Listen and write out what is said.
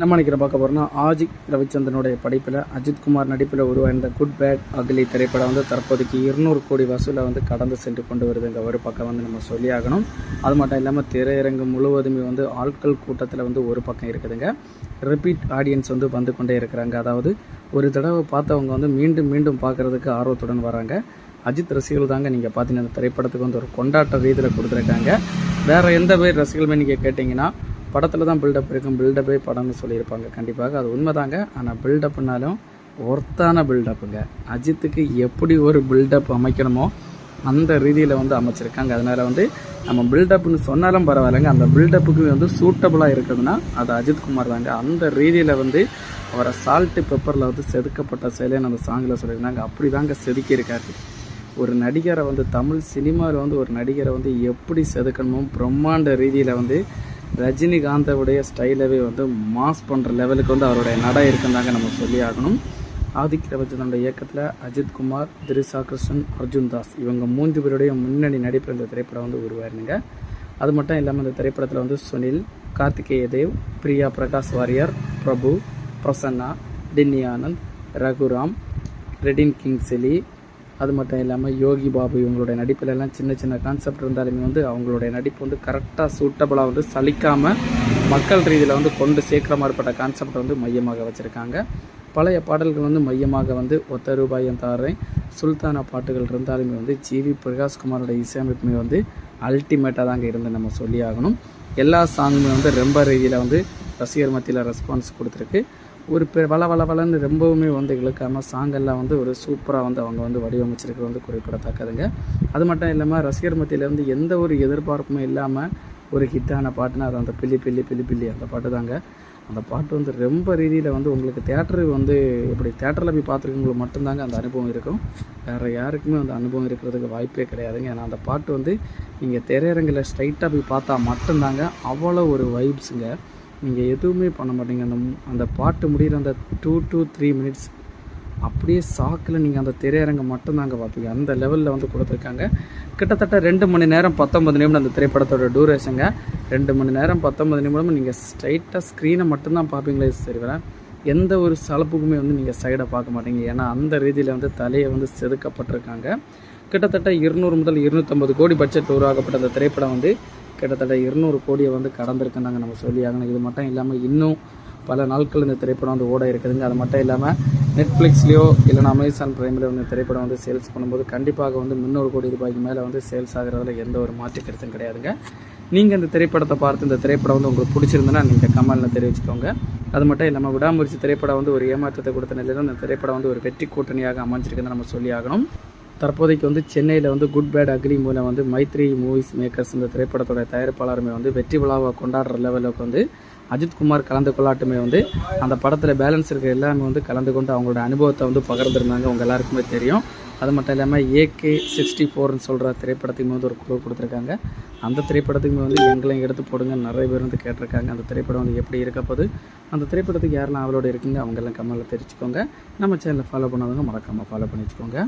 நம்ம நினைக்கிற பார்க்க போகிறோம்னா ஆஜித் ரவிச்சந்திரனுடைய படைப்பில் அஜித்குமார் நடிப்பில் உருவாயிருந்த குட் பேட் அக்லி திரைப்படம் வந்து தற்போதைக்கு இருநூறு கோடி வசூலை வந்து கடந்து சென்று கொண்டு வருதுங்க. ஒரு பக்கம் வந்து நம்ம சொல்லியாகணும். அது மட்டும் இல்லாமல் திரையரங்கு முழுவதுமே வந்து ஆட்கள் கூட்டத்தில் வந்து ஒரு பக்கம் இருக்குதுங்க. ரிப்பீட் ஆடியன்ஸ் வந்து வந்து கொண்டே இருக்கிறாங்க. அதாவது ஒரு தடவை பார்த்தவங்க வந்து மீண்டும் மீண்டும் பார்க்குறதுக்கு ஆர்வத்துடன் வராங்க. அஜித் ரசிகர்கள் தாங்க நீங்கள் பார்த்தீங்கன்னா அந்த திரைப்படத்துக்கு வந்து ஒரு கொண்டாட்ட ரீதியில் கொடுத்துருக்காங்க. வேறு எந்த பேர் ரசிகர்களுமே நீங்கள் கேட்டிங்கன்னா படத்தில் தான் பில்டப் இருக்கும். பில்டப்பே படம்னு சொல்லியிருப்பாங்க. கண்டிப்பாக அது உண்மைதாங்க. ஆனால் பில்டப்னாலும் ஒர்த்தான பில்டப்புங்க அஜித்துக்கு எப்படி ஒரு பில்டப் அமைக்கணுமோ அந்த ரீதியில் வந்து அமைச்சிருக்காங்க. அதனால் வந்து நம்ம பில்டப்னு சொன்னாலும் பரவாயில்லைங்க. அந்த பில்டப்புக்கு வந்து சூட்டபுளாக இருக்குதுன்னா அது அஜித்குமார் தாங்க. அந்த ரீதியில் வந்து அவரை சால்ட்டு பெப்பரில் வந்து செதுக்கப்பட்ட செயலைன்னு அந்த சாங்கில் சொல்லியிருந்தாங்க. அப்படி தாங்க செதுக்கியிருக்காரு. ஒரு நடிகரை வந்து தமிழ் சினிமாவில் வந்து ஒரு நடிகரை வந்து எப்படி செதுக்கணுமோ பிரம்மாண்ட ரீதியில் வந்து ரஜினிகாந்தவுடைய ஸ்டைலவே வந்து மாஸ் பண்ணுற லெவலுக்கு வந்து அவருடைய நட இருக்குந்தாங்க நம்ம சொல்லி ஆகணும் ஆதித்ய ரவிச்சந்திரனுடைய இயக்கத்தில் அஜித்குமார் திரிசா கிருஷ்ணன் அர்ஜுன் தாஸ் இவங்க மூன்று பேருடைய முன்னணி நடிப்பு இந்த திரைப்படம் வந்து உருவாயிருந்துங்க. அது மட்டும் இல்லாமல் இந்த திரைப்படத்தில் வந்து சுனில் கார்த்திகேய தேவ் பிரியா பிரகாஷ் வாரியர் பிரபு பிரசன்னா டின்னி ஆனந்த் ரகுராம் ரெடின் கிங்ஸ்லி அது மட்டும் இல்லாமல் யோகி பாபு இவங்களுடைய நடிப்பிலெல்லாம் சின்ன சின்ன கான்செப்ட் இருந்தாலுமே வந்து அவங்களுடைய நடிப்பு வந்து கரெக்டாக சூட்டபுளாக வந்து சலிக்காமல் மக்கள் ரீதியில் வந்து கொண்டு சேர்க்குற மாதிரிப்பட்ட கான்செப்டை வந்து மையமாக வச்சுருக்காங்க. பழைய பாடல்கள் வந்து மையமாக வந்து ஒத்த ரூபாயம் தாரேன். சுல்தானா பாட்டுகள் இருந்தாலுமே வந்து ஜிவி பிரகாஷ்குமாரோட இசையமைப்புமே வந்து அல்டிமேட்டாக தாங்க இருந்து நம்ம சொல்லி ஆகணும் எல்லா சாங்குமே வந்து ரொம்ப ரீதியில் வந்து ரசிகர் மத்தியில் ரெஸ்பான்ஸ் கொடுத்துருக்கு. ஒரு பெ வள வள வளன்னு ரொம்பவுமே வந்து இழுக்காமல் சாங்கெல்லாம் வந்து ஒரு சூப்பராக வந்து அவங்க வந்து வடிவமைச்சிருக்கிறது வந்து குறிப்பிடத்தக்கதுங்க. அது மட்டும் இல்லாமல் ரசிகர் மத்தியிலேருந்து எந்த ஒரு எதிர்பார்ப்புமே இல்லாமல் ஒரு ஹிட்டான பாட்டுனா அது அந்த பில்லி பில்லி பில்லி பில்லி அந்த பாட்டு தாங்க அந்த பாட்டு வந்து ரொம்ப ரீதியில் வந்து உங்களுக்கு தேட்டரு வந்து இப்படி தேட்டரில் போய் பார்த்துருக்கவங்களுக்கு மட்டும்தாங்க அந்த அனுபவம் இருக்கும். வேறு யாருக்குமே அந்த அனுபவம் இருக்கிறதுக்கு வாய்ப்பே கிடையாதுங்க. ஏன்னா அந்த பாட்டு வந்து நீங்கள் திரையரங்கில் ஸ்ட்ரைட்டாக போய் பார்த்தா மட்டும்தாங்க அவ்வளோ ஒரு வைப்ஸுங்க நீங்கள் எதுவுமே பண்ண மாட்டீங்க. அந்த அந்த பாட்டு முடிகிற அந்த டூ டு த்ரீ மினிட்ஸ் அப்படியே சாக்கில் நீங்கள் அந்த திரையரங்கை மட்டும்தாங்க பார்ப்பீங்க அந்த லெவலில் வந்து கொடுத்துருக்காங்க. கிட்டத்தட்ட ரெண்டு மணி நேரம் பத்தொம்பது நிமிடம் அந்த திரைப்படத்தோட டூரேஷங்க ரெண்டு மணி நேரம் பத்தொம்பது நிமிடம் நீங்கள் ஸ்ட்ரைட்டாக ஸ்க்ரீனை மட்டும்தான் பார்ப்பீங்களே சரி வர எந்த ஒரு சலப்புக்குமே வந்து நீங்கள் சைடை பார்க்க மாட்டீங்க. ஏன்னா அந்த ரீதியில் வந்து தலையை வந்து செதுக்கப்பட்டிருக்காங்க. கிட்டத்தட்ட இருநூறு முதல் இருநூற்றம்பது கோடி பட்ஜெட் உருவாக்கப்பட்ட அந்த திரைப்படம் வந்து கிட்டத்தட்ட இருநூறு கோடியை வந்து கடந்திருக்குன்னு நாங்கள் நம்ம சொல்லி ஆகணும் இது மட்டும் இல்லாமல் இன்னும் பல நாட்கள் இந்த திரைப்படம் வந்து ஓட இருக்குதுங்க. அது மட்டும் இல்லாமல் நெட்ஃப்ளிக்ஸ்லேயோ இல்லைனா அமேசான் ப்ரைமில் வந்து திரைப்படம் வந்து சேல்ஸ் பண்ணும்போது கண்டிப்பாக வந்து முந்நூறு கோடி ரூபாய்க்கு மேலே வந்து சேல்ஸ் ஆகிறதுல எந்த ஒரு மாற்று கருத்தும் கிடையாதுங்க. நீங்கள் இந்த திரைப்படத்தை பார்த்து இந்த திரைப்படம் வந்து உங்களுக்கு பிடிச்சிருந்தனா நீங்கள் கமெண்டில் தெரிவிச்சுக்கோங்க. அது மட்டும் இல்லாமல் விடாமுயற்சி திரைப்படம் வந்து ஒரு ஏமாற்றத்தை கொடுத்த நிலையில் இந்த திரைப்படம் வந்து ஒரு வெற்றி கூட்டணியாக அமைஞ்சிருக்குன்னு நம்ம சொல்லி ஆகணும் தற்போதைக்கு வந்து சென்னையில் வந்து குட் பேட் அக்லி மூலம் வந்து மைத்ரி மூவிஸ் மேக்கர்ஸ் இந்த திரைப்படத்தோட தயாரிப்பாளருமே வந்து வெற்றி விழாவை கொண்டாடுற லெவலுக்கு வந்து அஜித்குமார் கலந்து கொள்ளாட்டுமே வந்து அந்த படத்தில் பேலன்ஸ் இருக்கிற எல்லாமே வந்து கலந்து கொண்டு அவங்களோட அனுபவத்தை வந்து பகிர்ந்துருந்தாங்க. உங்கள் எல்லாருக்குமே தெரியும். அது மட்டும் இல்லாமல் ஏகே சிக்ஸ்டி ஃபோர்னு சொல்கிற திரைப்படத்துக்குமே வந்து ஒரு குழு கொடுத்துருக்காங்க. அந்த திரைப்படத்துக்குமே வந்து எங்களையும் எடுத்து போடுங்க. நிறைய பேர் வந்து கேட்டிருக்காங்க. அந்த திரைப்படம் வந்து எப்படி இருக்க அந்த திரைப்படத்துக்கு யாரெல்லாம் அவளோட இருக்குங்க? அவங்கெல்லாம் கமெண்ட்டில் தெரிவிச்சுக்கோங்க நம்ம சேனலை ஃபாலோ பண்ணாதவங்க மறக்காமல் ஃபாலோ பண்ணி வச்சுக்கோங்க